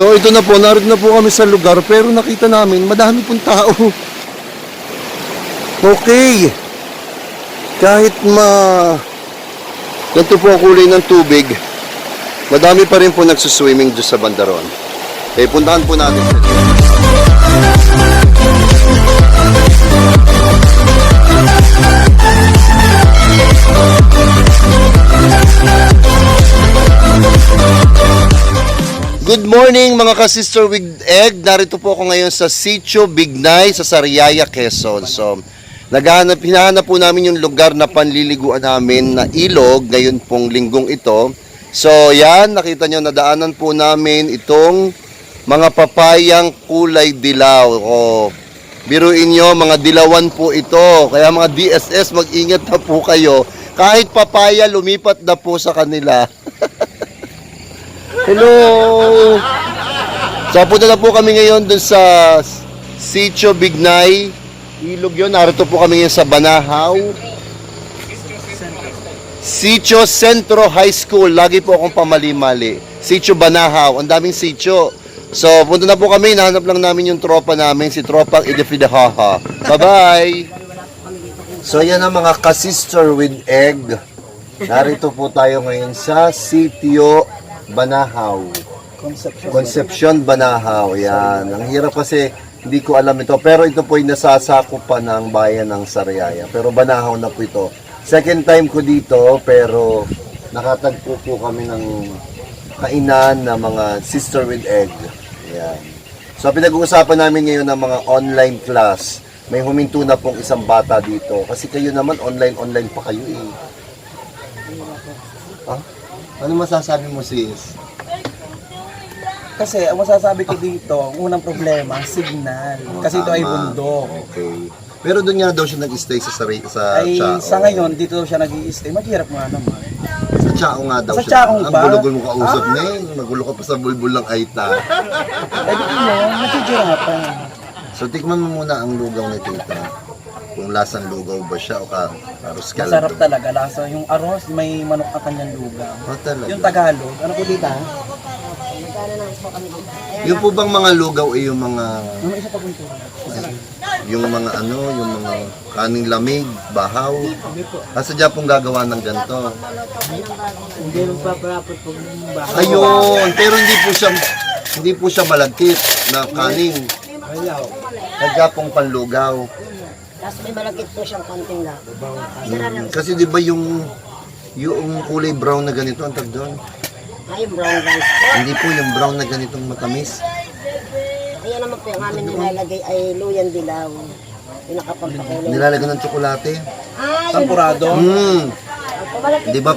So ito na po, narito na po kami sa lugar pero nakita namin madami pong tao. Okay. Kahit ma... Ganito po ang kulay ng tubig, madami pa rin po nagsuswimming dyan sa bandaron. Eh, puntahan po natin Good morning mga ka-sister with egg. Narito po ako ngayon sa Sitio Bignay sa Sariaya, Quezon. So, naghahanap, hinahanap po namin yung lugar na panliliguan namin na ilog ngayon pong linggong ito. So, yan, nakita nyo, nadaanan po namin itong mga papayang kulay dilaw. O, biruin nyo, mga dilawan po ito. Kaya mga DSS, mag-ingat na po kayo. Kahit papaya, lumipat na po sa kanila. Hello! So, punta na po kami ngayon dun sa Sitio Bignay. Ilog yun. Narito po kami ngayon sa Banahaw. Sitio Centro High School. Lagi po akong pamali-mali. Sitio Banahaw. Ang daming sitio. So, punta na po kami. Nahanap lang namin yung tropa namin. Si Tropang Idefidahaha. Bye-bye! So, yan ang mga ka-sister with egg. Narito po tayo ngayon sa Sitio Banahaw. Conception. Concepcion Banahaw. Yan. Ang hirap kasi hindi ko alam ito. Pero ito po ay nasasakop pa ng bayan ng Sariaya. Pero Banahaw na po ito. Second time ko dito pero nakatagpo po kami ng kainan na mga sister with egg. Yan. So pinag-uusapan namin ngayon ng mga online class. May huminto na pong isang bata dito. Kasi kayo naman online-online pa kayo eh. Ah? Ano masasabi mo sis? Kasi ang masasabi ko dito, ang unang problema, signal. Kasi ito ay Tama. bundok. Okay. Pero doon nga daw siya nag-stay sa sari, sa Ay Chao. sa ngayon, dito daw siya nag stay Maghirap nga naman. Sa Chao nga daw Sa siya. Chao Ang ba? bulugol mo kausap Ah. na eh. Magulo ka pa sa bulbul ng Aita. Ay di mo, naghihirapan. So tikman mo muna ang lugaw ni Tita. Kung lasang lugaw ba siya o ka paros Masarap talaga. Lasa yung arroz, may manok na kanyang lugaw. Oh, talaga. Yung Tagalog, ano po dito? Yung po bang mga lugaw ay yung mga Yung isa pa po ito. yung mga ano, yung mga kaning lamig, bahaw. Hindi po. Kasadya pong gagawa ng ganito. Hindi magpaparapot po ng bahay. Ayun, pero hindi po siya hindi po siya malagkit na kaning. Ayaw. Sadya pong panlugaw. Tapos may malagkit po siyang konting labo. Mm, kasi di ba yung yung kulay brown na ganito ang tag doon? Ay, yung brown rice po. Hindi po yung brown na ganitong matamis. Kaya naman po yung amin nilalagay ay luyan dilaw. Yung nakapagpakulay. Nilalagyan ng tsokolate. Ay, Sampurado. Mm, Ang malagkit di ba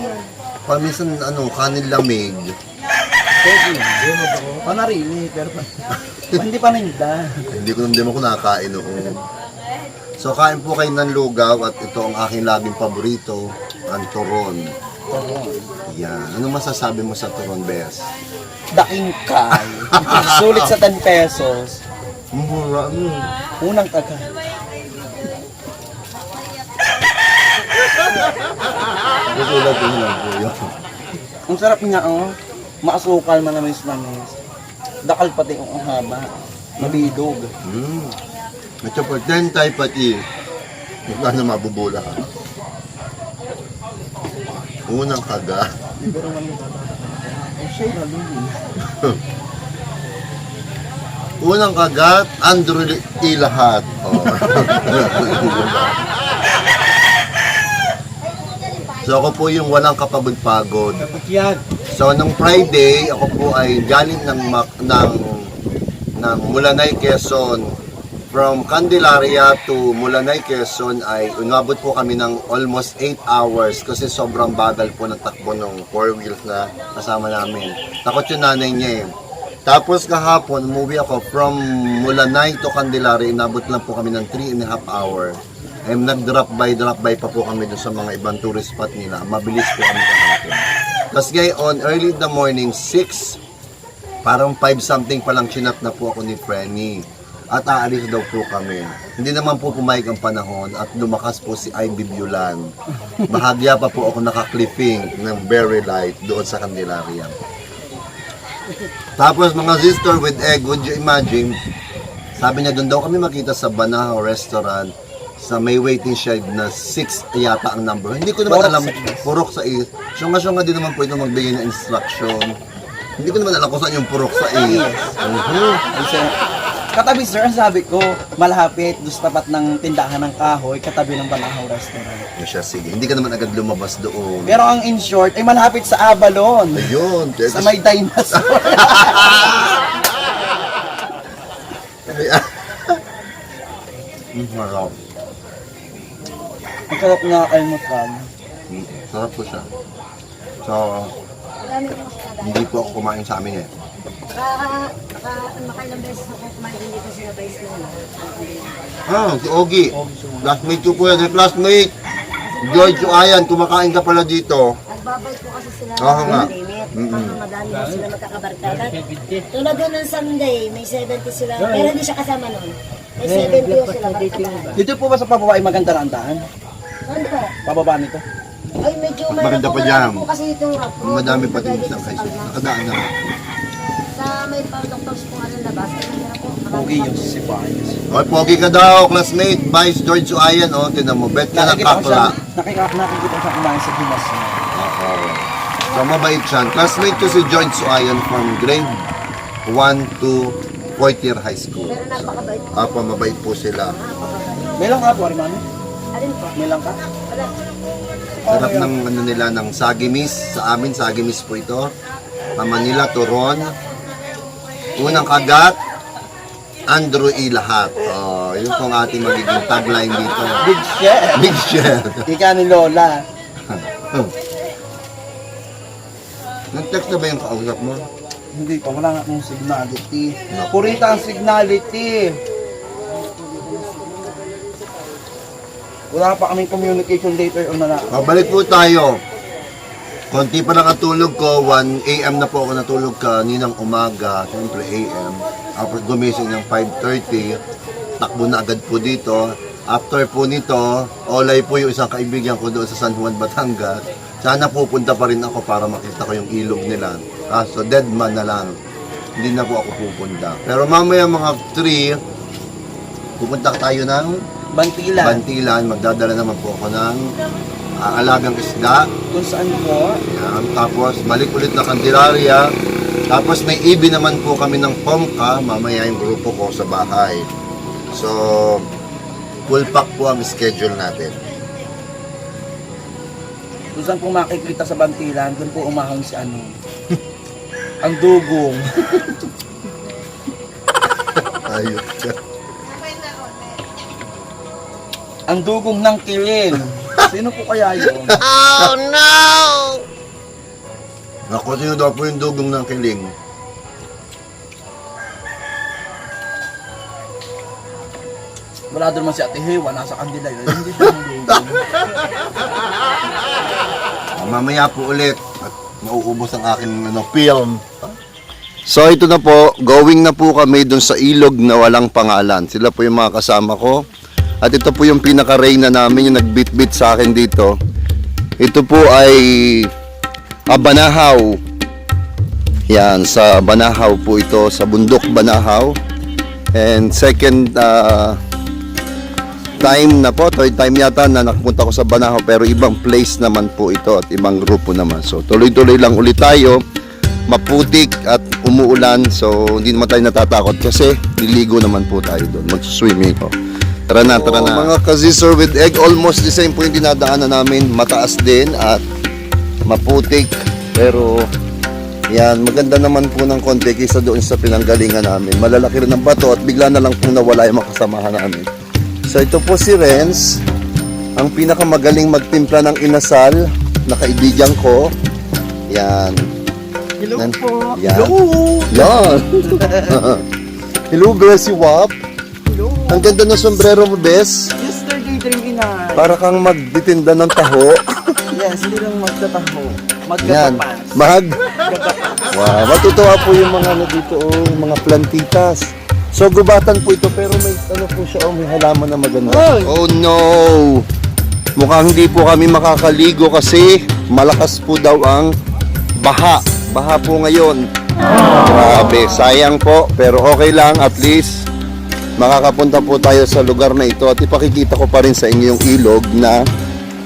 paminsan ano, kanin lamig. Pwede. Panarini, pero pa. Hindi pa ninda. Hindi ko hindi mo ko nakakain noon. So kain po kayo ng lugaw at ito ang aking laging paborito, ang turon. Yan. Ano masasabi mo sa turon, Bes? Daking kay. Sulit sa 10 pesos. Mura. Mm. Unang taga. Gusto natin lang po yun. Ang sarap niya, oh. Maasukal, manamis-namis. Dakal pati oh, ang haba. Mabidog. Mm. Ito po, 10 tayo pati. Wala na mabubula ka. Unang kaga. Unang kagat, Andrew I lahat. Oh. so ako po yung walang kapagod-pagod. So nung Friday, ako po ay galing ng ng ng Mulanay, Quezon. From Candelaria to Mulanay, Quezon ay umabot po kami ng almost 8 hours kasi sobrang bagal po ng takbo ng four wheels na kasama namin. Takot yung nanay niya eh. Tapos kahapon, umuwi ako from Mulanay to Candelaria, inabot lang po kami ng 3 and a half hour. And nag-drop by, drop by pa po kami dun sa mga ibang tourist spot nila. Mabilis po kami kahapon. Tapos ngayon, early in the morning, 6, parang 5 something pa lang chinat na po ako ni Frenny. At aalis daw po kami. Hindi naman po pumayag ang panahon at lumakas po si Ivy Bulan. Bahagya pa po ako naka-clipping ng very light doon sa Candelaria. Tapos mga sister with egg, would you imagine? Sabi niya doon daw kami makita sa Banahaw restaurant sa may waiting shed na 6 yata ang number. Hindi ko naman Purok alam, purok sa is. Syunga-syunga din naman po ito magbigay ng instruction. Hindi ko naman alam kung saan yung purok sa is. Mhm. Katabi sir, ang sabi ko, malapit, doon sa tapat ng tindahan ng kahoy, katabi ng Banahaw Restaurant. Yun siya, sige. Hindi ka naman agad lumabas doon. Pero ang in short, ay malapit sa Avalon. Ayun. Sa may dinosaur. Mm, Sarap. Ang sarap Mutram. Mm, Sarap po siya. So, hindi po ako kumain sa amin eh. Baka, baka, makailang beses ako kumain dito sila ba is na Ah, si Ogie. Classmate ko po yan. Eh, classmate. George Ayan, kumakain ka pala dito. Nagbabay po kasi sila Oo nga. ng limit. Mga madami na sila magkakabarkada. Tulad doon ng Sunday, may 70 sila. Pero hindi siya kasama nun. May 70 yung sila barkada. Dito po ba sa pababa ay maganda na ang daan? Ano po? Pababa nito? Ay, medyo may Maganda pa nakukulang dyan. po kasi itong road. Madami pa din sa sa kay Palmas. Nakadaan na. Sa may pang-doctors po ng labas, ay mahirap po. Pogi po. si Bayes. Oy, pogi ka daw, classmate. Vice George Ayan, oh. Tinan mo, bet ka ng Nakikita ko siya, kapla. nakikita, nakikita ko siya kumain sa Dimas. Oo. So, mabait siya. Classmate ko si George Ayan from grade 1 to 4th year high school. Pero napakabait. Apa, mabait po sila. Napakabait. May lang ka po, Arimano? Alin po? May lang ka? Wala. Sarap ng ano nila ng sagimis. Sa amin, sagimis po ito. Sa Manila, Turon. Unang kagat, Andrew E. lahat. Oh, yun po ang ating magiging tagline dito. Big share. Big share. Ika ni Lola. Nag-text na ba yung kausap mo? Hindi pa, wala nga akong signality. Purita ang signality. Wala pa kaming communication later on na Pabalik po tayo. Konti pa lang ang tulog ko. 1 a.m. na po ako natulog kaninang umaga. Siyempre a.m. Tapos gumising ng 5.30. Takbo na agad po dito. After po nito, olay po yung isang kaibigan ko doon sa San Juan, Batangas. Sana pupunta pa rin ako para makita ko yung ilog nila. Ah, so dead man na lang. Hindi na po ako pupunta. Pero mamaya mga 3, pupunta tayo ng Bantilan. Bantilan, magdadala naman po ako ng ah, alagang isda. Kung saan po, Yan. Tapos balik ulit na Candelaria. Tapos may ibi naman po kami ng Pomka, mamaya yung grupo ko sa bahay. So, full pack po ang schedule natin. kung saan po makikita sa Bantilan, doon po umahon si ano. ang dugong. Ayun siya. Ang dugong ng kilin. Sino po kaya yun? Ako, sino daw po yung dugong ng kiling? Wala doon man si Ate Hewa, nasa kandila yun. Hindi siya ang dugong. Ah, mamaya po ulit at mauubos ang aking ano, film. So ito na po, going na po kami dun sa ilog na walang pangalan. Sila po yung mga kasama ko. At ito po yung pinaka-reyna namin, yung nagbit-bit sa akin dito. Ito po ay Abanahaw. Yan, sa Banahaw po ito, sa bundok Banahaw. And second uh, time na po, third time yata na nakapunta ko sa Banahaw pero ibang place naman po ito at ibang grupo naman. So tuloy-tuloy lang ulit tayo. Maputik at umuulan so hindi naman tayo natatakot kasi liligo naman po tayo doon. Mag-swimming po. Tara na, tara na. Mga kazisor with egg, almost the same po yung dinadaanan namin. Mataas din at maputik pero yan, maganda naman po ng konti kaysa doon sa pinanggalingan namin. Malalaki rin ang bato at bigla na lang po nawala yung makasamahan namin. So ito po si Renz, ang pinakamagaling magtimpla ng inasal na kaibigan ko. Yan. Hello Nan- po. Yan. Hello. Yan. Hello, Bessie Wap. Ang ganda ng sombrero mo, Bes. Yesterday drinking na. Para kang magtitinda ng taho. Yes, hindi lang magtataho. Yan. Magkatapas. Mag. Wow, matutuwa po yung mga ano dito, oh, yung mga plantitas. So gubatan po ito pero may ano po siya, oh, may halaman na maganda. Ay! Oh no! Mukhang hindi po kami makakaligo kasi malakas po daw ang baha. Baha po ngayon. Grabe, sayang po. Pero okay lang, at least makakapunta po tayo sa lugar na ito at ipakikita ko pa rin sa inyo yung ilog na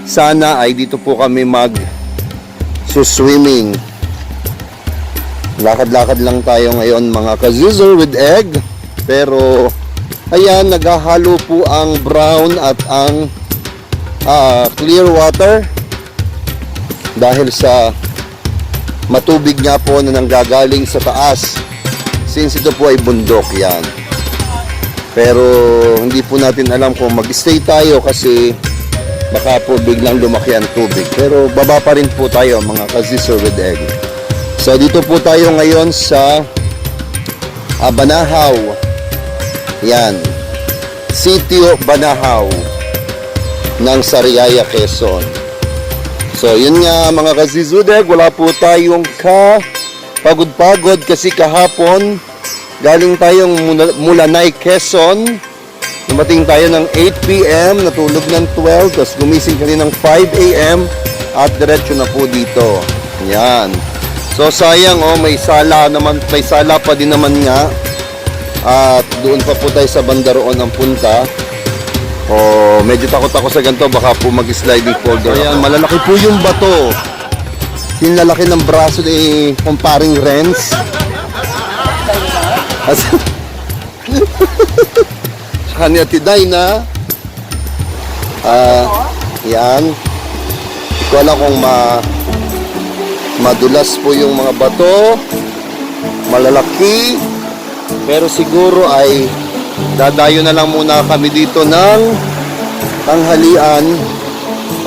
sana ay dito po kami mag swimming. Lakad-lakad lang tayo ngayon mga kazizzle with egg. Pero ayan, naghahalo po ang brown at ang ah, clear water dahil sa matubig nga po na nanggagaling sa taas since ito po ay bundok yan pero hindi po natin alam kung mag-stay tayo kasi baka po biglang lumaki ang tubig. Pero baba pa rin po tayo mga kazisor with egg. So dito po tayo ngayon sa ah, Banahaw yan Sitio Banahaw ng Sariaya, Quezon. So, yun nga mga kazizudeg, wala po tayong ka pagod-pagod kasi kahapon galing tayong Mula- Mulanay, Quezon. Dumating tayo ng 8 p.m., natulog ng 12, tapos gumising kami ng 5 a.m. at diretso na po dito. Yan. So, sayang oh, may sala naman, may sala pa din naman nga. At doon pa po tayo sa bandaroon ang punta. Oh, medyo takot ako sa ganito, baka po mag-sliding folder. Ayan, malalaki po yung bato. Sinalaki ng braso ni kumparing Renz. As Saka ni Ate Dinah. Ah, yan. Ko alam kung ma madulas po yung mga bato. Malalaki. Pero siguro ay dadayo na lang muna kami dito ng tanghalian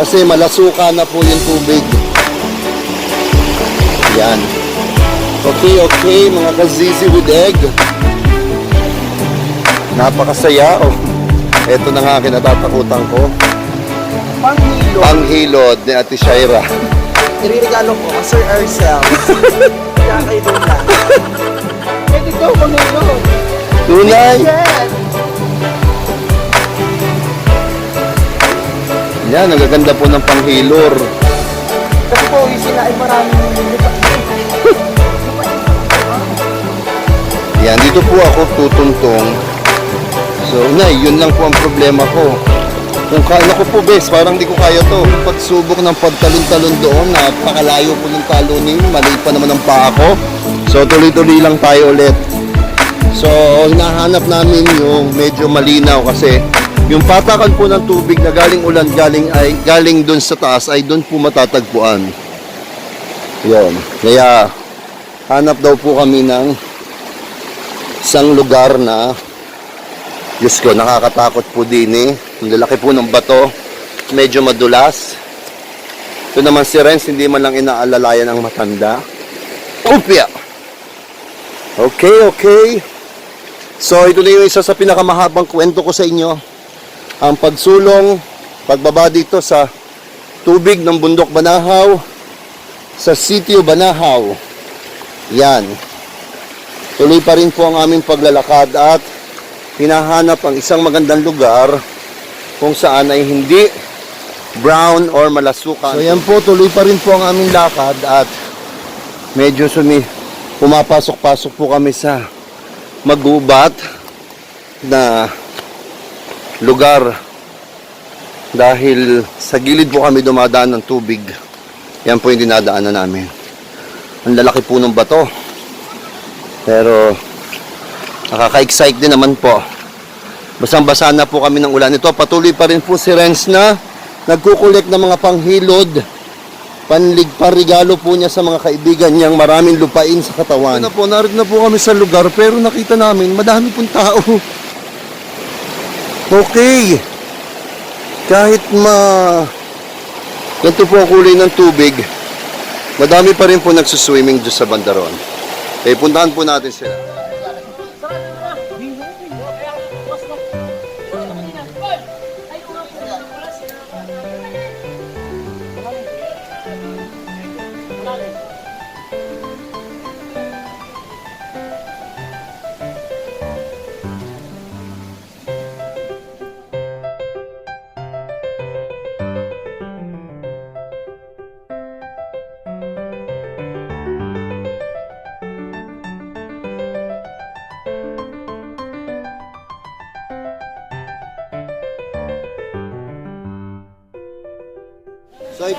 kasi malasuka na po yung tubig. Yan. Okay, okay, mga kazizi with egg. Napakasaya. Oh. Ito na nga ang kinatatakutan ko. Panghilo. Panghilod ni Ate Shaira. Iririgalo ko, Sir Ourselves. Kaya kayo doon lang. Pwede daw, panghilo. Tunay! Yan, nagaganda po ng panghilor. Kasi po, yung sila ay maraming. Yan, dito po ako tutuntong. So, nay, yun lang po ang problema ko. Kung kaya ko po, bes, parang di ko kaya to. Pagsubok ng pagtalon-talon doon, napakalayo po ng talunin, mali pa naman ang paa ko. So, tuloy-tuloy lang tayo ulit. So, hinahanap namin yung medyo malinaw kasi yung patakan po ng tubig na galing ulan, galing ay galing doon sa taas ay doon po matatagpuan. Yon. Kaya hanap daw po kami ng isang lugar na Diyos ko, nakakatakot po din eh. Ang lalaki po ng bato, medyo madulas. Ito naman si Renz, hindi man lang inaalalayan ang matanda. Upya! Okay, okay. So, ito na yung isa sa pinakamahabang kwento ko sa inyo. Ang pagsulong, pagbaba dito sa tubig ng bundok Banahaw, sa sitio Banahaw. Yan. Tuloy pa rin po ang aming paglalakad at hinahanap ang isang magandang lugar kung saan ay hindi brown or malasukan. So yan po, tuloy pa rin po ang aming lakad at medyo sumi pumapasok-pasok po kami sa magubat na lugar dahil sa gilid po kami dumadaan ng tubig. Yan po yung dinadaanan namin. Ang lalaki po ng bato. Pero nakaka-excite din naman po. Basang-basa na po kami ng ulan. Ito patuloy pa rin po si Renz na nagkukulik ng mga panghilod. Panlig parigalo po niya sa mga kaibigan niyang maraming lupain sa katawan. Ito na po, naroon na po kami sa lugar pero nakita namin madami pong tao. Okay. Kahit ma... Ganito po ang kulay ng tubig, madami pa rin po nagsuswimming dyan sa bandaron. Eh, puntahan po natin sila. 나는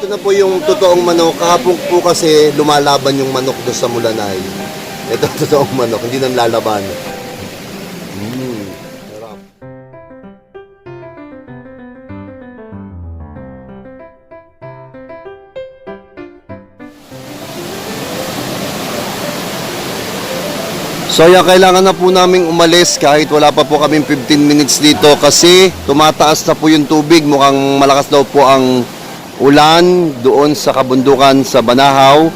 ito na po yung totoong manok. Kahapon po kasi lumalaban yung manok doon sa Mulanay. Ito totoong manok, hindi nang lalaban. Mm, sarap. So yan, kailangan na po naming umalis kahit wala pa po kaming 15 minutes dito kasi tumataas na po yung tubig. Mukhang malakas daw po ang ulan doon sa kabundukan sa Banahaw.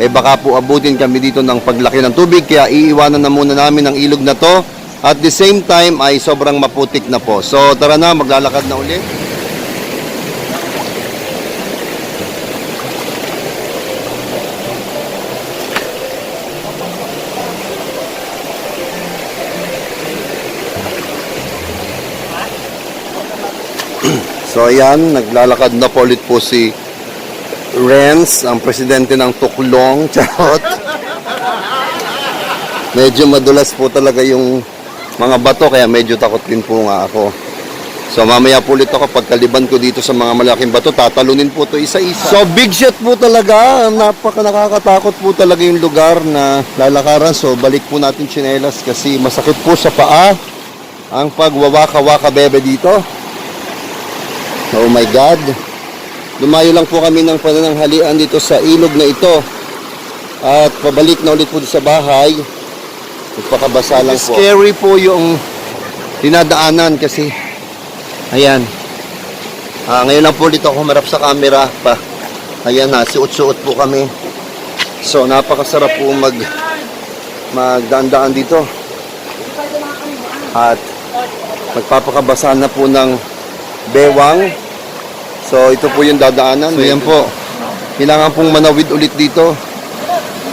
Eh baka po abutin kami dito ng paglaki ng tubig kaya iiwanan na muna namin ang ilog na to. At the same time ay sobrang maputik na po. So tara na, maglalakad na ulit. So ayan, naglalakad na po ulit po si Renz, ang presidente ng Tuklong. Charot. Medyo madulas po talaga yung mga bato, kaya medyo takot din po nga ako. So mamaya po ulit ako, pagkaliban ko dito sa mga malaking bato, tatalunin po to isa-isa. So big shot po talaga, napaka nakakatakot po talaga yung lugar na lalakaran. So balik po natin chinelas kasi masakit po sa paa ang pagwawaka-waka bebe dito. Oh my God. Lumayo lang po kami ng panananghalian dito sa ilog na ito. At pabalik na ulit po sa bahay. Nagpakabasa lang po. Scary po yung dinadaanan kasi ayan. Ah, ngayon lang po ulit ako humarap sa camera pa. Ayan na, suot-suot po kami. So, napakasarap po mag magdandaan dito. At magpapakabasa na po ng bewang. So ito po yung dadaanan. So yan po. Kailangan pong manawid ulit dito.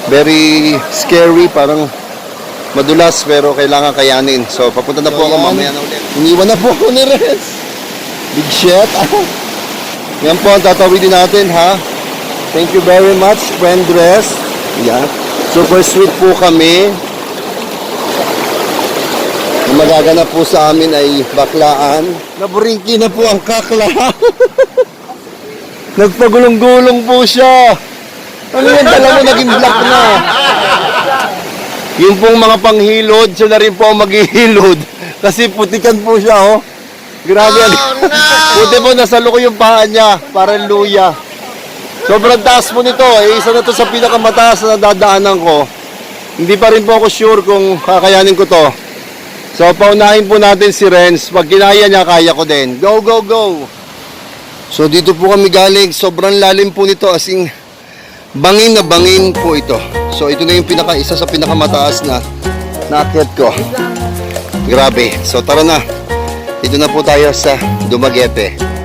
Very scary, parang madulas pero kailangan kayanin. So papunta na po ako mamaya na ulit. Iniwan na po ako ni Rez. Big shit. yan po ang tatawidin natin ha. Thank you very much, friend Rez. Yan. Super sweet po kami. Ang magaganap po sa amin ay baklaan. Naburingki na po ang kakla. Nagpagulong-gulong po siya. Ano yan, dala mo naging black na. Yung pong mga panghilod, siya na rin po ang maghihilod. Kasi putikan po siya, oh. Grabe. Oh, Buti po nasa ko yung paa niya, parang luya. Sobrang taas po nito. Eh, isa na to sa pinakamataas na dadaanan ko. Hindi pa rin po ako sure kung kakayanin ko to. So, paunahin po natin si Renz. Pag kinaya niya, kaya ko din. Go, go, go! So, dito po kami galing. Sobrang lalim po nito. As in, bangin na bangin po ito. So, ito na yung pinaka, isa sa pinakamataas na naakyat ko. Grabe. So, tara na. Dito na po tayo sa Dumaguete.